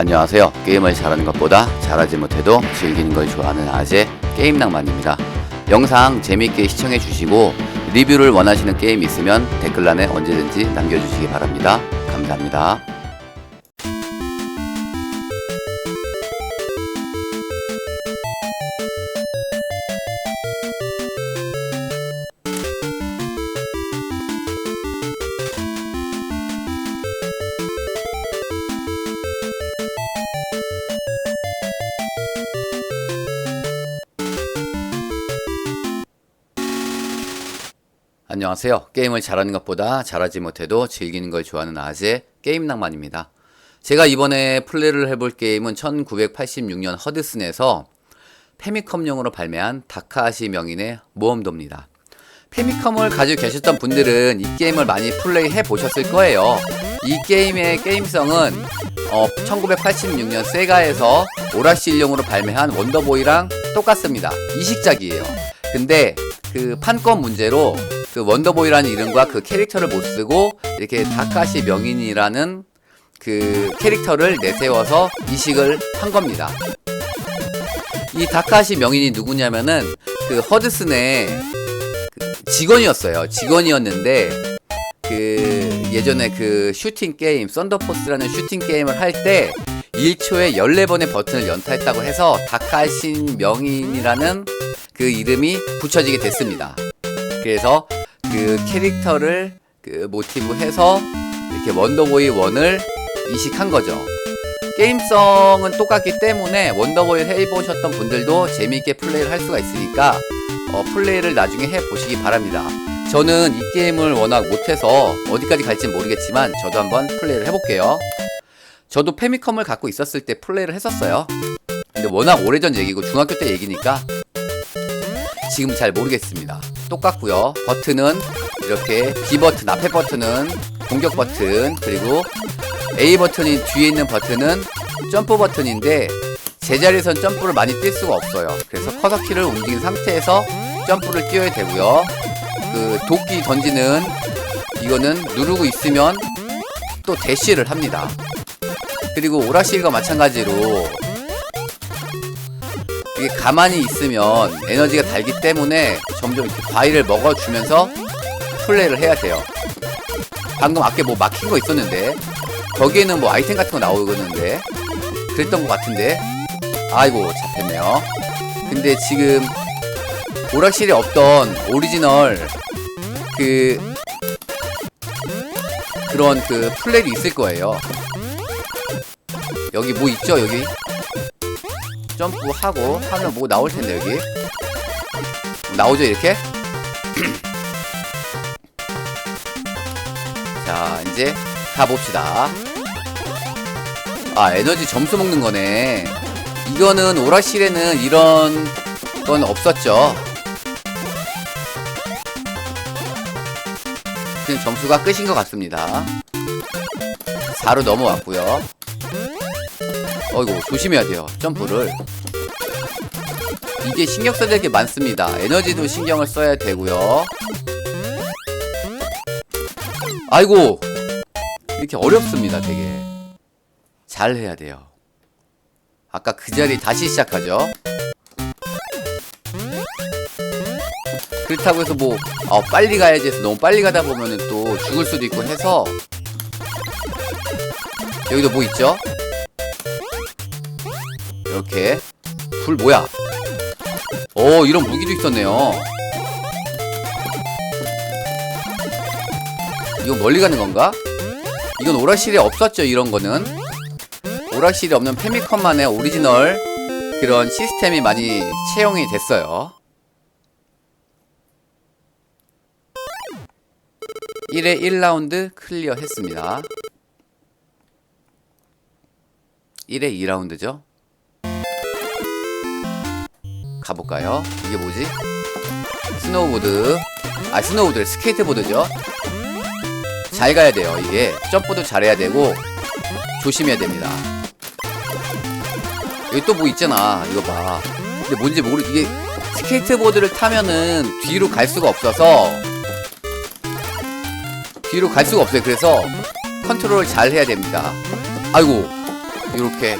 안녕하세요. 게임을 잘하는 것보다 잘하지 못해도 즐기는 걸 좋아하는 아재 게임낭만입니다. 영상 재밌게 시청해 주시고 리뷰를 원하시는 게임 있으면 댓글란에 언제든지 남겨주시기 바랍니다. 감사합니다. 안녕하세요. 게임을 잘하는 것보다 잘하지 못해도 즐기는 걸 좋아하는 아재 게임 낭만입니다. 제가 이번에 플레이를 해볼 게임은 1986년 허드슨에서 페미컴용으로 발매한 다카시 명인의 모험도입니다. 페미컴을 가지고 계셨던 분들은 이 게임을 많이 플레이 해 보셨을 거예요. 이 게임의 게임성은 어, 1986년 세가에서 오락실용으로 발매한 원더보이랑 똑같습니다. 이식작이에요. 근데 그 판권 문제로 그 원더보이라는 이름과 그 캐릭터를 못 쓰고 이렇게 다카시 명인이라는 그 캐릭터를 내세워서 이식을 한 겁니다. 이 다카시 명인이 누구냐면은 그 허드슨의 그 직원이었어요. 직원이었는데 그 예전에 그 슈팅 게임 썬더포스라는 슈팅 게임을 할 때 1초에 14번의 버튼을 연타했다고 해서 다카신 명인이라는 그 이름이 붙여지게 됐습니다. 그래서 그 캐릭터를 그 모티브 해서 이렇게 원더보이 1을 이식한 거죠. 게임성은 똑같기 때문에 원더보이를 해보셨던 분들도 재미있게 플레이를 할 수가 있으니까 어, 플레이를 나중에 해보시기 바랍니다. 저는 이 게임을 워낙 못해서 어디까지 갈지 모르겠지만 저도 한번 플레이를 해볼게요. 저도 페미컴을 갖고 있었을 때 플레이를 했었어요. 근데 워낙 오래전 얘기고 중학교 때 얘기니까 지금 잘 모르겠습니다. 똑같고요. 버튼은 이렇게 B 버튼 앞에 버튼은 공격 버튼 그리고 A 버튼이 뒤에 있는 버튼은 점프 버튼인데 제자리에선 점프를 많이 뛸 수가 없어요. 그래서 커서 키를 움직인 상태에서 점프를 뛰어야 되고요. 그 도끼 던지는 이거는 누르고 있으면 또 대시를 합니다. 그리고 오락실과 마찬가지로 이게 가만히 있으면 에너지가 달기 때문에 점점 이렇게 과일을 먹어주면서 플레이를 해야 돼요. 방금 아까 뭐 막힌 거 있었는데 거기에는 뭐 아이템 같은 거 나오는데 그랬던 것 같은데 아이고 잡혔네요. 근데 지금 오락실에 없던 오리지널 그 그런 그 플레이도 있을 거예요. 여기 뭐 있죠 여기 점프하고 하면 뭐 나올 텐데 여기. 나오죠 이렇게? 자 이제 가봅시다. 아 에너지 점수 먹는 거네. 이거는 오락실에는 이런 건 없었죠. 그냥 점수가 끝인 것 같습니다. 4로 넘어왔고요 어이구 조심해야 돼요. 점프를. 이게 신경 써야 될 게 많습니다. 에너지도 신경을 써야 되고요. 아이고 이렇게 어렵습니다 되게. 잘 해야 돼요. 아까 그 자리 다시 시작하죠? 그렇다고 해서 뭐 어, 빨리 가야지 해서 너무 빨리 가다 보면은 또 죽을 수도 있고 해서. 여기도 뭐 있죠? 이렇게 불 뭐야? 오 이런 무기도 있었네요. 이건 멀리 가는 건가? 이건 오락실에 없었죠 이런 거는 오락실에 없는 페미컴만의 오리지널 그런 시스템이 많이 채용이 됐어요. 1회 1라운드 클리어 했습니다. 1회 2라운드죠. 가볼까요? 이게 뭐지? 스노우보드. 아 스노우보드 스케이트보드죠? 잘 가야 돼요 이게. 점프도 잘해야 되고 조심해야 됩니다. 여기 또 뭐 있잖아 이거 봐. 근데 뭔지 모르 이게 스케이트보드를 타면은 뒤로 갈 수가 없어서 뒤로 갈 수가 없어요. 그래서 컨트롤을 잘 해야 됩니다. 아이고 이렇게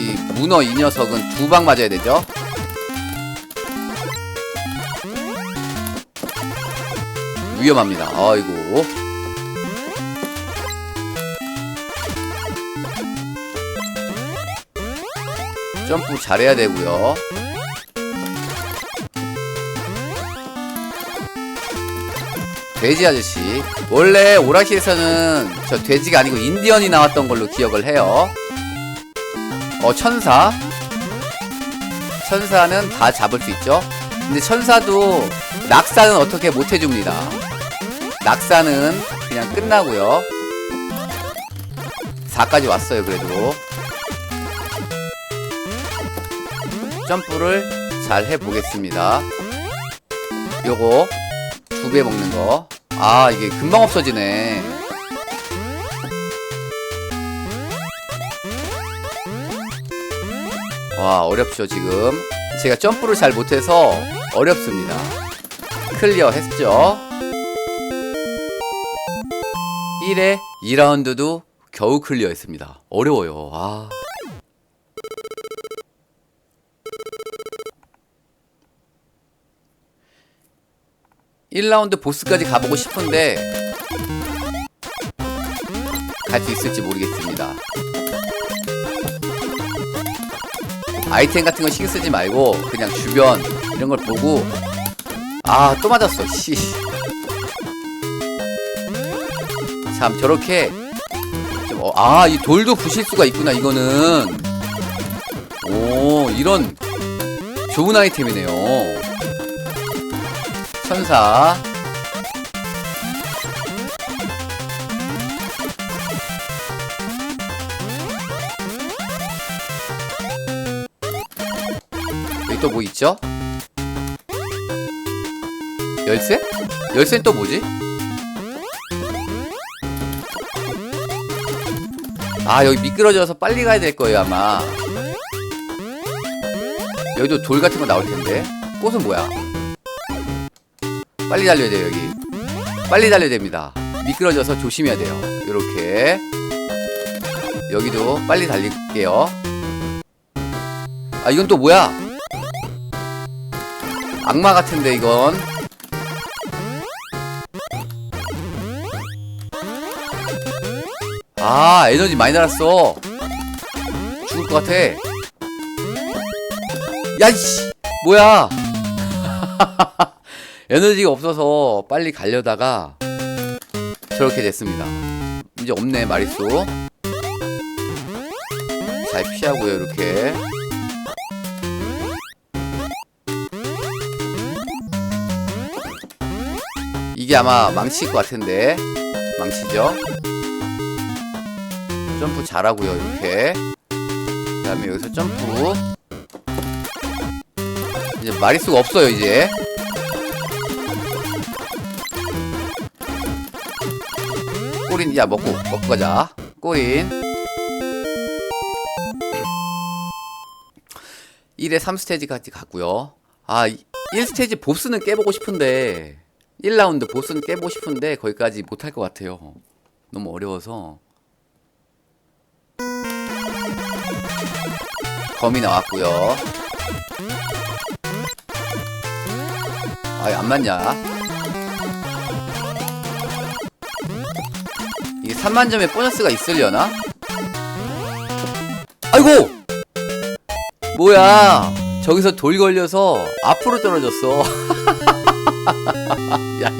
이 문어 이 녀석은 두 방 맞아야 되죠? 위험합니다. 아이고. 점프 잘해야 되고요. 돼지 아저씨. 원래 오락실에서는 저 돼지가 아니고 인디언이 나왔던 걸로 기억을 해요. 어, 천사. 천사는 다 잡을 수 있죠. 근데 천사도 낙사는 어떻게 못 해줍니다. 낙사는 그냥 끝나고요. 4까지 왔어요, 그래도. 점프를 잘 해보겠습니다. 요거 두 배 먹는 거. 아, 이게 금방 없어지네. 와, 어렵죠, 지금. 제가 점프를 잘 못해서 어렵습니다. 클리어 했죠? 1회 2라운드도 겨우 클리어 했습니다. 어려워요. 아. 일라운드 보스까지 가보고 싶은데 갈 수 있을지 모르겠습니다. 아이템 같은 거 신경 쓰지 말고 그냥 주변 이런 걸 보고. 아 또 맞았어. 씨. 참 저렇게 어, 아이 돌도 부실 수가 있구나 이거는. 오 이런 좋은 아이템이네요. 천사 또 뭐 있죠? 열쇠? 열쇠는 또 뭐지? 아 여기 미끄러져서 빨리 가야 될 거예요 아마 여기도 돌 같은 거 나올 텐데 꽃은 뭐야? 빨리 달려야 돼요 여기 빨리 달려야 됩니다 미끄러져서 조심해야 돼요 요렇게 여기도 빨리 달릴게요 아 이건 또 뭐야 악마 같은데 이건. 아 에너지 많이 날았어. 죽을 것 같아. 야이씨! 뭐야? 에너지가 없어서 빨리 가려다가 저렇게 됐습니다. 이제 없네 마리수. 잘 피하고요 이렇게 이게 아마 망치일 것 같은데. 망치죠? 점프 잘하고요 이렇게. 그 다음에 여기서 점프. 이제 마리수가 없어요 이제. 꼬린 야 먹고 먹고 가자. 꼬린. 1에 3스테이지까지 갔고요. 아 1스테이지 보스는 깨보고 싶은데 1라운드 보스는 깨보고 싶은데 거기까지 못할 것 같아요. 너무 어려워서. 검이 나왔고요. 아이 안 맞냐? 이게 3만 점에 보너스가 있으려나? 아이고! 뭐야? 저기서 돌 걸려서 앞으로 떨어졌어 야.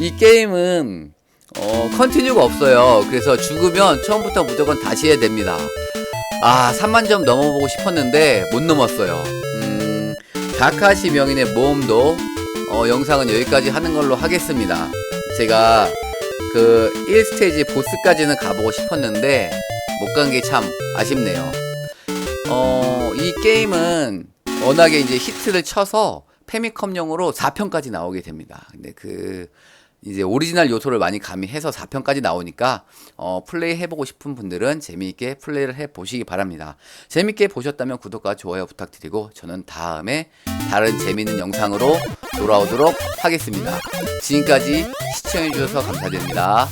이 게임은 어, 컨티뉴가 없어요 그래서 죽으면 처음부터 무조건 다시 해야 됩니다 아 3만 점 넘어보고 싶었는데 못 넘었어요 음, 다카시 명인의 모험도 어, 영상은 여기까지 하는 걸로 하겠습니다 제가 그 1스테이지 보스까지는 가보고 싶었는데 못 간 게 참 아쉽네요. 어, 이 게임은 워낙에 이제 히트를 쳐서 페미컴용으로 4편까지 나오게 됩니다. 근데 그 이제 오리지널 요소를 많이 가미해서 4편까지 나오니까 어, 플레이 해보고 싶은 분들은 재미있게 플레이를 해보시기 바랍니다. 재밌게 보셨다면 구독과 좋아요 부탁드리고 저는 다음에 다른 재미있는 영상으로 돌아오도록 하겠습니다. 지금까지 시청해주셔서 감사드립니다.